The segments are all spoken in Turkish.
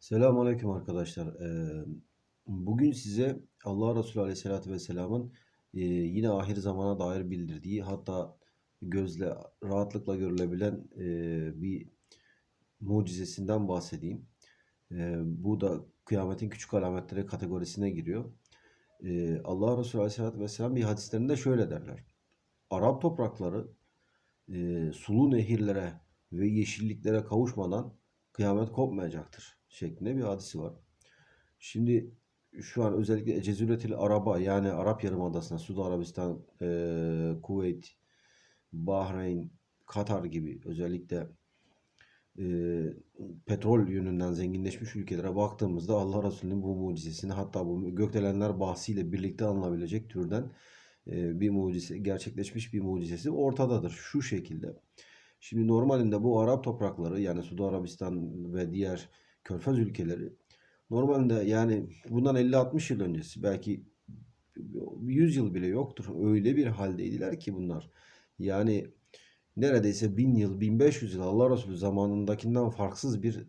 Selamünaleyküm arkadaşlar. Eee, bugün size Allah Resulü Aleyhisselatü Vesselam'ın yine ahir zamana dair bildirdiği hatta gözle rahatlıkla görülebilen bir mucizesinden bahsedeyim. Bu da kıyametin küçük alametleri kategorisine giriyor. Allah Resulü Aleyhisselatü Vesselam bir hadislerinde şöyle derler. Arap toprakları sulu nehirlere ve yeşilliklere kavuşmadan kıyamet kopmayacaktır şeklinde bir hadisi var. Şimdi şu an özellikle Cezüretil Araba yani Arap Yarımadası'na Suudi Arabistan, eee, Kuveyt, Bahreyn, Katar gibi özellikle eee, petrol yönünden zenginleşmiş ülkelere baktığımızda Allah Resulü'nün bu mucizesini hatta bu gökdelenler bahsiyle birlikte alınabilecek türden eee, bir mucize gerçekleşmiş bir mucizesi ortadadır şu şekilde. Şimdi normalinde bu Arap toprakları yani Suudi Arabistan ve diğer Körfez ülkeleri normalde yani bundan 50-60 yıl öncesi belki 100 yıl bile yoktur. Öyle bir haldeydiler ki bunlar. Yani neredeyse 1000 yıl, 1500 yıl Allah Resulü zamanındakinden farksız bir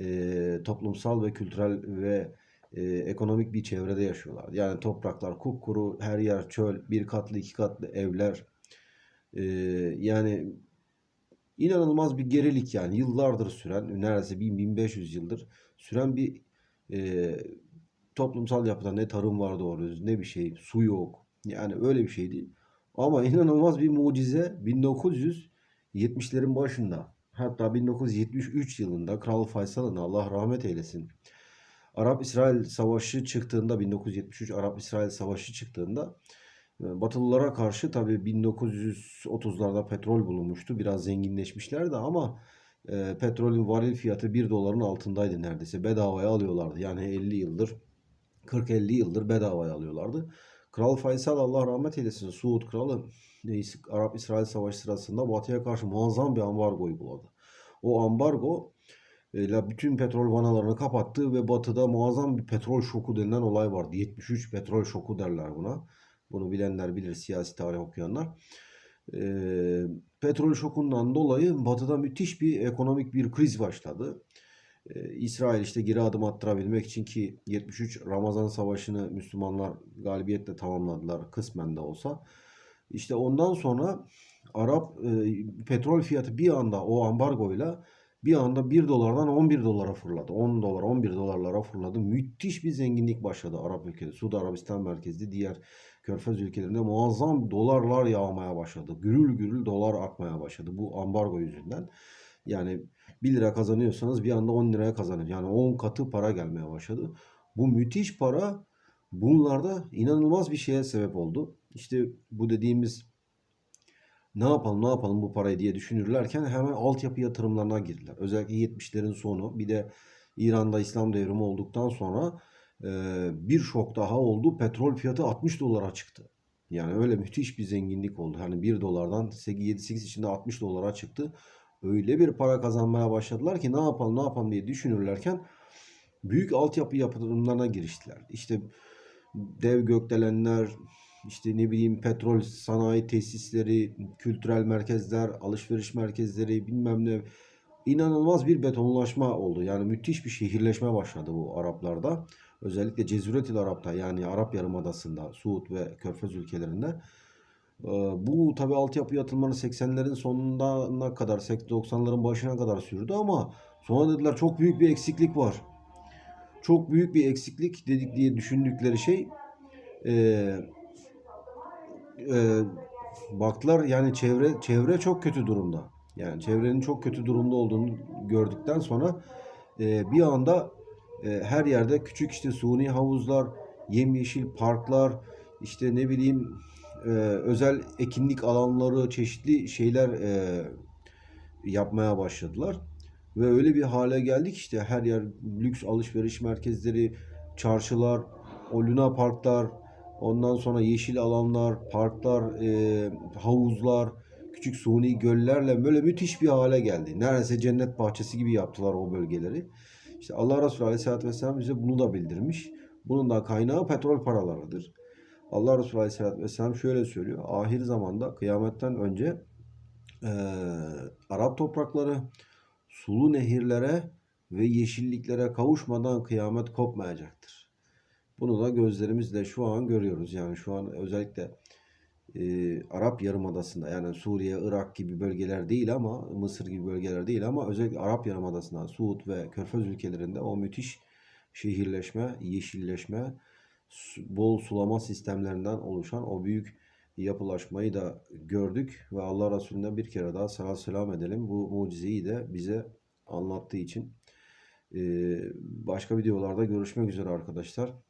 e, toplumsal ve kültürel ve e, ekonomik bir çevrede yaşıyorlar. Yani topraklar kupkuru, her yer çöl, bir katlı iki katlı evler. E, yani inanılmaz bir gerilik yani yıllardır süren, neredeyse 1000-1500 yıldır süren bir e, toplumsal yapıda ne tarım var doğru ne bir şey, su yok. Yani öyle bir şeydi. Ama inanılmaz bir mucize 1970'lerin başında hatta 1973 yılında Kral Faysal'ın Allah rahmet eylesin. Arap-İsrail Savaşı çıktığında 1973 Arap-İsrail Savaşı çıktığında Batılılara karşı tabii 1930'larda petrol bulunmuştu. Biraz zenginleşmişlerdi ama e, petrolün varil fiyatı 1 doların altındaydı neredeyse. Bedavaya alıyorlardı. Yani 50 yıldır 40-50 yıldır bedavaya alıyorlardı. Kral Faysal Allah rahmet eylesin Suud kralı neyse, Arap-İsrail Savaşı sırasında Batı'ya karşı muazzam bir ambargo uyguladı. O ambargo ile bütün petrol vanalarını kapattı ve Batı'da muazzam bir petrol şoku denilen olay vardı. 73 petrol şoku derler buna. Bunu bilenler bilir siyasi tarih okuyanlar. Ee, petrol şokundan dolayı Batı'da müthiş bir ekonomik bir kriz başladı. Ee, İsrail işte geri adım attırabilmek için ki 73 Ramazan Savaşı'nı Müslümanlar galibiyetle tamamladılar kısmen de olsa. İşte ondan sonra Arap e, petrol fiyatı bir anda o ambargoyla bir anda 1 dolardan 11 dolara fırladı. 10 dolar 11 dolarlara fırladı. Müthiş bir zenginlik başladı Arap ülkeleri. Suudi Arabistan merkezli diğer Körfez ülkelerinde muazzam dolarlar yağmaya başladı. Gürül gürül dolar akmaya başladı bu ambargo yüzünden. Yani 1 lira kazanıyorsanız bir anda 10 liraya kazanır. Yani 10 katı para gelmeye başladı. Bu müthiş para bunlarda inanılmaz bir şeye sebep oldu. İşte bu dediğimiz ne yapalım ne yapalım bu parayı diye düşünürlerken hemen altyapı yatırımlarına girdiler. Özellikle 70'lerin sonu bir de İran'da İslam devrimi olduktan sonra bir şok daha oldu. Petrol fiyatı 60 dolara çıktı. Yani öyle müthiş bir zenginlik oldu. Hani 1 dolardan 7-8 içinde 60 dolara çıktı. Öyle bir para kazanmaya başladılar ki ne yapalım ne yapalım diye düşünürlerken büyük altyapı yatırımlarına giriştiler. İşte dev gökdelenler, işte ne bileyim petrol sanayi tesisleri, kültürel merkezler, alışveriş merkezleri bilmem ne inanılmaz bir betonlaşma oldu. Yani müthiş bir şehirleşme başladı bu Araplarda. Özellikle Cezüretil Arap'ta yani Arap Yarımadası'nda, Suud ve Körfez ülkelerinde. Ee, Bu tabi altyapı yatırımları 80'lerin sonuna kadar, 90'ların başına kadar sürdü ama sonra dediler çok büyük bir eksiklik var. Çok büyük bir eksiklik dedik diye düşündükleri şey eee e, baktılar yani çevre çevre çok kötü durumda. Yani çevrenin çok kötü durumda olduğunu gördükten sonra e, bir anda e, her yerde küçük işte suni havuzlar, yemyeşil parklar, işte ne bileyim e, özel ekinlik alanları, çeşitli şeyler e, yapmaya başladılar. Ve öyle bir hale geldik işte her yer lüks alışveriş merkezleri, çarşılar, o luna parklar, ondan sonra yeşil alanlar, parklar, e, havuzlar, küçük suni göllerle böyle müthiş bir hale geldi. Neredeyse cennet bahçesi gibi yaptılar o bölgeleri. İşte Allah Resulü Aleyhisselatü Vesselam bize bunu da bildirmiş. Bunun da kaynağı petrol paralarıdır. Allah Resulü Aleyhisselatü Vesselam şöyle söylüyor. Ahir zamanda kıyametten önce e, Arap toprakları sulu nehirlere ve yeşilliklere kavuşmadan kıyamet kopmayacaktır. Bunu da gözlerimizle şu an görüyoruz. Yani şu an özellikle e, Arap Yarımadası'nda yani Suriye, Irak gibi bölgeler değil ama Mısır gibi bölgeler değil ama özellikle Arap Yarımadası'nda Suud ve Körfez ülkelerinde o müthiş şehirleşme, yeşilleşme, bol sulama sistemlerinden oluşan o büyük yapılaşmayı da gördük ve Allah Resulüne bir kere daha salat selam edelim. Bu mucizeyi de bize anlattığı için. Ee, başka videolarda görüşmek üzere arkadaşlar.